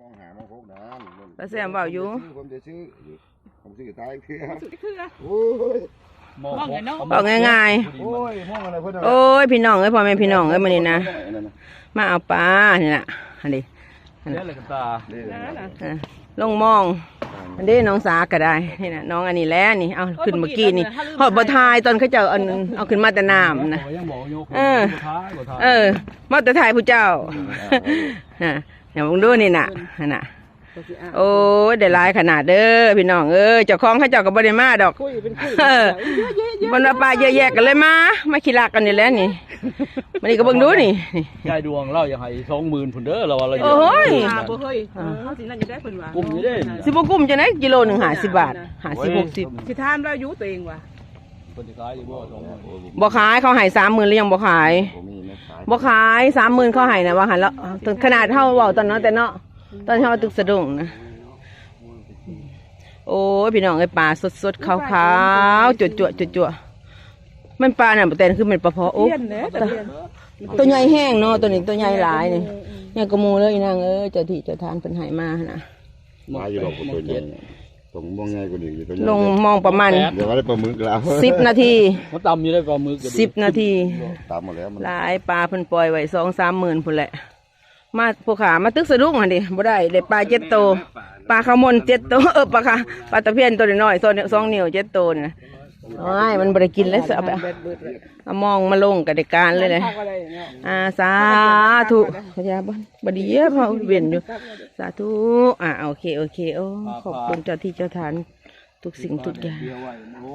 มองหามองพกน้ำป้าแซมเว้าอยู่ ผมจะซื้อ ผมซื้อท้ายเพื่อสุดคือโอ้ยมองไงเนาะบอกง่ายโอ้ยมองอะไรเพื่อนๆโอ้ยพี่น้องเอ้ยพ่อแม่พี่น้องเอ้ยมื้อนี้นะ มาเอาปลานี่น่ะอันนี้เนี่ยเลยกับตาอะลงมองอันนี้น้องสาก็ได้นี่น่ะน้องอันนี้แหล้วนี่เอาขึ้นเมื่อกี้นี่ฮอดบ่ทายตอนเขาเจ้าเอาเอาขึ้นมาแต่น้ำนะยังบอกโยกเออท้ายบ่ท้ายเออมาแต่ทายผู้เจ้า น่ะอย่ามึงดูนี่น่ะน่ะ โอ้ยได้หลายขนาดเด้อพี่น้องเอ้ยเจ้าของเขาเจ้าก็บ่ได้มาดอกคุยเป็นคุยเออมันว่าปลาเยอะแยะกันเลยมามาขี้ลากกันนี่แหล้วนี่มันนี่ก็เบิ่งดูนี่นี่ ยายดวงเล่าอย่างไรสองหมื่นผุนเด้อเราว่าเราโอ้ยหาบ่เฮ้ยเฮาสินั่นจะได้เพิ่นว่ากุมอยู่เด้สิบกุ้มจะไหนกิโลหนึ่งหาสิบบาทหาสิบหกสิบสิถามเราอยู่ตัวเองว่ะคนที่ขายอยู่บ่สองหมื่นบ่ขายเขาให้สามหมื่นหรือยังบ่ขายผมมีนะขาย บ่ขายสามหมื่นเขาให้นะว่าหันแล้วถึงขนาดเท่าเว้าตอนนั้นแต่เนาะตอนที่เฮาตึกสะดุ้งนะโอ้ยพี่น้องไอ้ยปลาสดๆขาวๆจั่วๆจั่วๆมันปลาน่ะแต่คือมันปลาเพาะโอ้เรียนเด้ตะเรียนตัวใหญ่แห้งเนาะตัวนี้ตัวใหญ่หลายนี่ใหญ่กว่าหมูเลยอีนางเอ้ยเจ้าที่เจ้าทานเป็นใหายมานะมาอยู่หรอกตัวใหญ่ผมมองง่ายกว่านี้อยู่ตัวใหญ่ลงมองประมาณเดี๋ยวว่าได้ปลาหมึกแล้วสิบนาทีมันต่ำอยู่ได้ปลาหมึกก็ดีสิบนาทีตามหมดแล้วมันหลายปลาเพิ่นปล่อยไว้สองสามหมื่นพุ่นแหละ มาพวกขามาตึกสะดุ้งหันดิบ่ได้ได้ปลาเจ็ดโตวปลาขาวมนเจ็ดโตวเออปลาค่ะปลาตะเพียนตัวน้อยๆตัวสองนิ้วเจ็ดโตวนี่นะ โอ้ยมันบ่ได้กินแล้วเอาไปเอามองมาลงกับเด็กการเลยเลยพักอะไรเนาะอาสาธุพระยาบนบดีเยอะพอเวียนอยู่ สาธุอ่าโอเคโอเคโอ้ขอบคุณเจ้าที่เจ้าทานทุกสิ่งทุกอย่างเดียวไว้โอ้